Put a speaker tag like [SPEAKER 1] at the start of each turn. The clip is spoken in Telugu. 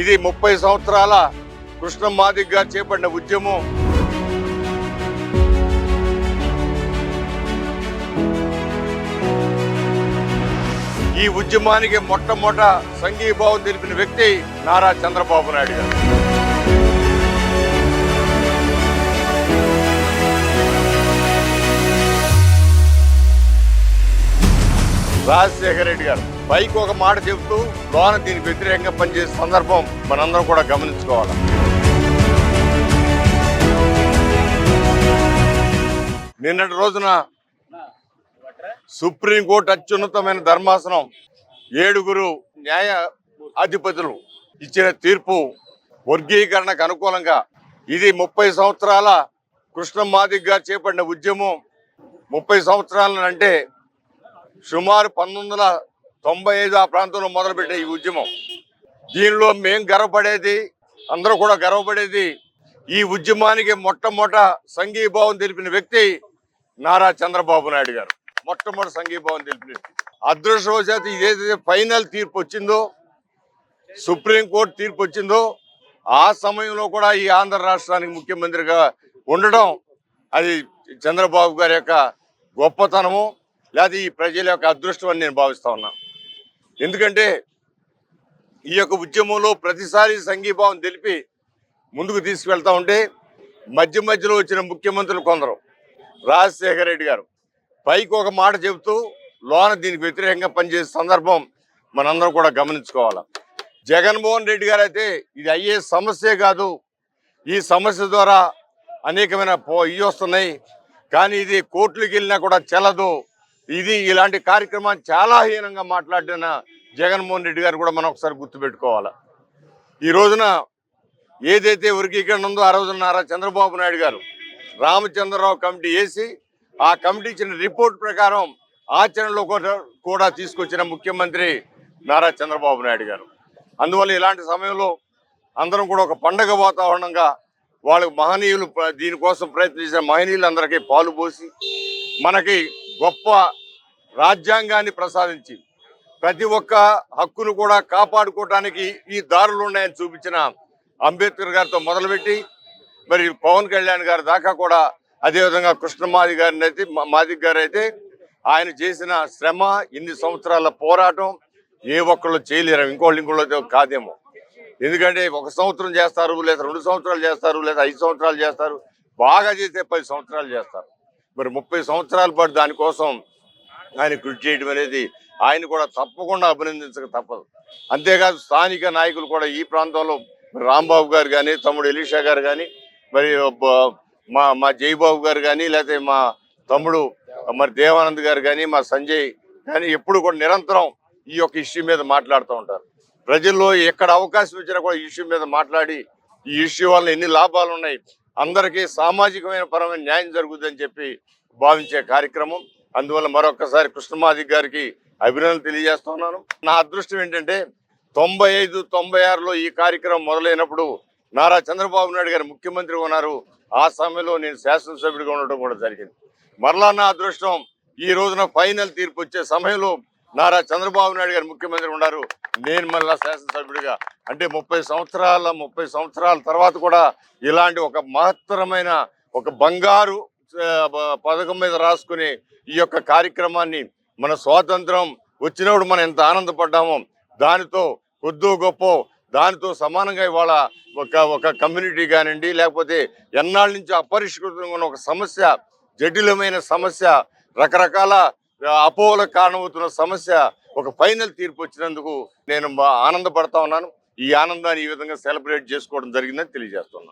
[SPEAKER 1] ఇది ముప్పై సంవత్సరాల కృష్ణ మాదిక్ గారు చేపట్టిన ఉద్యమం. ఈ ఉద్యమానికి మొట్టమొదట సంఘీభావం తెలిపిన వ్యక్తి నారా చంద్రబాబు నాయుడు గారు. రాజశేఖర రెడ్డి గారు పైకి ఒక మాట చెబుతూ లోన దీనికి వ్యతిరేకంగా పనిచేసే సందర్భం మనందరం కూడా గమనించుకోవాలి. నిన్నటి రోజున సుప్రీంకోర్టు అత్యున్నతమైన ధర్మాసనం ఏడుగురు న్యాయ అధిపతులు ఇచ్చిన తీర్పు వర్గీకరణకు అనుకూలంగా ఇది ముప్పై సంవత్సరాల కృష్ణ మాదిగ్ గారు చేపట్టిన ఉద్యమం ముప్పై సంవత్సరాలంటే సుమారు పంతొమ్మిది వందల తొంభై ఐదు ఆ ప్రాంతంలో మొదలుపెట్టే ఈ ఉద్యమం. దీనిలో మేం గర్వపడేది అందరూ కూడా గర్వపడేది ఈ ఉద్యమానికి మొట్టమొదట సంఘీభావం తెలిపిన వ్యక్తి నారా చంద్రబాబు నాయుడు గారు. మొట్టమొదటి సంఘీభావం తెలిపిన వ్యక్తి. అదృష్టవశాత్తు ఏదైతే ఫైనల్ తీర్పు వచ్చిందో సుప్రీంకోర్టు తీర్పు వచ్చిందో ఆ సమయంలో కూడా ఈ ఆంధ్ర రాష్ట్రానికి ముఖ్యమంత్రిగా ఉండడం అది చంద్రబాబు గారి యొక్క గొప్పతనము. లేదా ఈ ప్రజల యొక్క అదృష్టం అని నేను భావిస్తా ఉన్నాను ఎందుకంటే ఈ యొక్క ఉద్యమంలో ప్రతిసారి సంఘీభావం తెలిపి ముందుకు తీసుకువెళ్తా ఉంటే మధ్య మధ్యలో వచ్చిన ముఖ్యమంత్రులు కొందరు. రాజశేఖర రెడ్డి గారు. పైకి ఒక మాట చెబుతూ లోన దీనికి వ్యతిరేకంగా పనిచేసే సందర్భం మనందరం కూడా గమనించుకోవాలి. జగన్మోహన్ రెడ్డి గారు అయితే ఇది అయ్యే సమస్యే కాదు. ఈ సమస్య ద్వారా అనేకమైన పో ఇవి వస్తున్నాయి. కానీ ఇది కోర్టులకు వెళ్ళినా కూడా చెల్లదు. ఇది ఇలాంటి కార్యక్రమాన్ని చాలా హీనంగా మాట్లాడిన జగన్మోహన్ రెడ్డి గారు కూడా మనం ఒకసారి గుర్తుపెట్టుకోవాలి. ఈ రోజున ఏదైతే వర్గీకరణ ఉందో ఆ రోజున నారా చంద్రబాబు నాయుడు గారు రామచంద్రరావు కమిటీ వేసి ఆ కమిటీ ఇచ్చిన రిపోర్ట్ ప్రకారం ఆచరణలో కూడా- కూడా తీసుకొచ్చిన ముఖ్యమంత్రి నారా చంద్రబాబు నాయుడు గారు. అందువల్ల ఇలాంటి సమయంలో అందరం కూడా ఒక పండగ వాతావరణంగా వాళ్ళకు మహనీయులు దీనికోసం ప్రయత్నించిన మహనీయులందరికీ పాలు పోసి మనకి గొప్ప రాజ్యాంగాన్ని ప్రసాదించి ప్రతి ఒక్క హక్కును కూడా కాపాడుకోవటానికి ఈ దారులు ఉన్నాయని చూపించిన అంబేద్కర్ గారితో మొదలుపెట్టి మరి పవన్ కళ్యాణ్ గారి దాకా కూడా అదేవిధంగా కృష్ణమాది గారిని అయితే మా- మాదిక్ గారు అయితే ఆయన చేసిన శ్రమ ఇన్ని సంవత్సరాల పోరాటం ఏ ఒక్కళ్ళు చేయలేరు. ఇంకోళ్ళు ఇంకోళ్ళు కాదేమో. ఎందుకంటే ఒక సంవత్సరం చేస్తారు లేదా రెండు సంవత్సరాలు చేస్తారు లేదా ఐదు సంవత్సరాలు చేస్తారు బాగా చేస్తే పది సంవత్సరాలు చేస్తారు. మరి ముప్పై సంవత్సరాల పాటు దానికోసం ఆయన కృషి చేయడం అనేది ఆయన కూడా తప్పకుండా అభినందించక తప్పదు. అంతేకాదు స్థానిక నాయకులు కూడా ఈ ప్రాంతంలో రాంబాబు గారు కానీ తమ్ముడు ఎలీషా గారు కానీ మరి మా మా జయబాబు గారు కానీ లేకపోతే మా తమ్ముడు మరి దేవానంద్ గారు కానీ మా సంజయ్ కానీ ఎప్పుడు కూడా నిరంతరం ఈ యొక్క ఇష్యూ మీద మాట్లాడుతూ ఉంటారు. ప్రజల్లో ఎక్కడ అవకాశం ఇచ్చినా కూడా ఈ ఇష్యూ మీద మాట్లాడి ఈ ఇష్యూ వల్ల ఎన్ని లాభాలు ఉన్నాయి అందరికీ సామాజికమైన పరమైన న్యాయం జరుగుతుందని చెప్పి భావించే కార్యక్రమం. అందువల్ల మరొకసారి కృష్ణమాదిక్ గారికి అభినందనలు తెలియజేస్తున్నాను నా అదృష్టం ఏంటంటే తొంభై ఐదు తొంభై ఆరులో ఈ కార్యక్రమం మొదలైనప్పుడు నారా చంద్రబాబు నాయుడు గారు ముఖ్యమంత్రి ఉన్నారు. ఆ సమయంలో నేను శాసనసభ్యుడిగా ఉండటం కూడా జరిగింది. మరలా నా అదృష్టం ఈ రోజున ఫైనల్ తీర్పు వచ్చే సమయంలో నారా చంద్రబాబు నాయుడు గారు ముఖ్యమంత్రి ఉన్నారు. నేను మళ్ళా శాసనసభ్యుడిగా. అంటే ముప్పై సంవత్సరాల ముప్పై సంవత్సరాల తర్వాత కూడా ఇలాంటి ఒక మహత్తరమైన ఒక బంగారు పథకం మీద రాసుకుని ఈ యొక్క కార్యక్రమాన్ని మన స్వాతంత్రం వచ్చినప్పుడు మనం ఎంత ఆనందపడ్డామో దానితో కొద్దో గొప్ప దానితో సమానంగా ఇవాళ ఒక ఒక కమ్యూనిటీ కానివ్వండి లేకపోతే ఎన్నాళ్ళ నుంచి అపరిష్కృతంగా ఉన్న ఒక సమస్య జటిలమైన సమస్య రకరకాల అపోహలకు కారణమవుతున్న సమస్య ఒక ఫైనల్ తీర్పు వచ్చినందుకు నేను బా- ఆనందపడతా ఉన్నాను. ఈ ఆనందాన్ని ఈ విధంగా సెలబ్రేట్ చేసుకోవడం జరిగిందని తెలియజేస్తున్నాను.